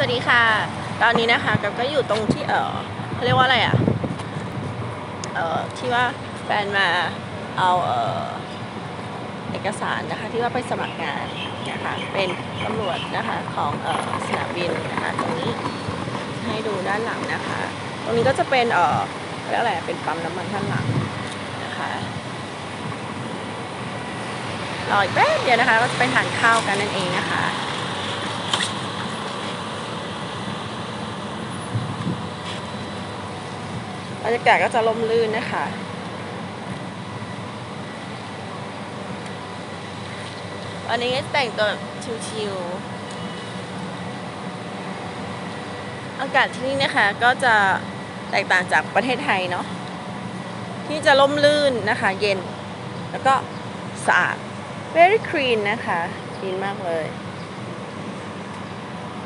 สวัสดีค่ะ ตอนนี้นะคะกับก็อยู่ตรงที่เออเขาเรียกว่าอะไรอะ เออที่ว่าแฟนมาเอาเออเอกสารนะคะที่ว่าไปสมัครงานนะคะเป็นตำรวจนะคะของเออสนามบินนะคะตรงนี้ให้ดูด้านหลังนะคะ ตรงนี้ก็จะเป็นเออเรียกอะไรเป็นปั๊มน้ำมันข้างหลังนะคะรออีกแป๊บเดียวนะคะ ก็จะไปทานข้าวกันนั่นเองนะคะ บรรยากาศก็จะลมลื่นนะคะ วันนี้แต่งตัวชิวๆ อากาศที่นี่นะคะก็จะแตกต่างจากประเทศไทยเนาะ ที่จะล่มลื่นนะคะ เย็น แล้วก็สะอาด very clean นะคะ clean มากเลย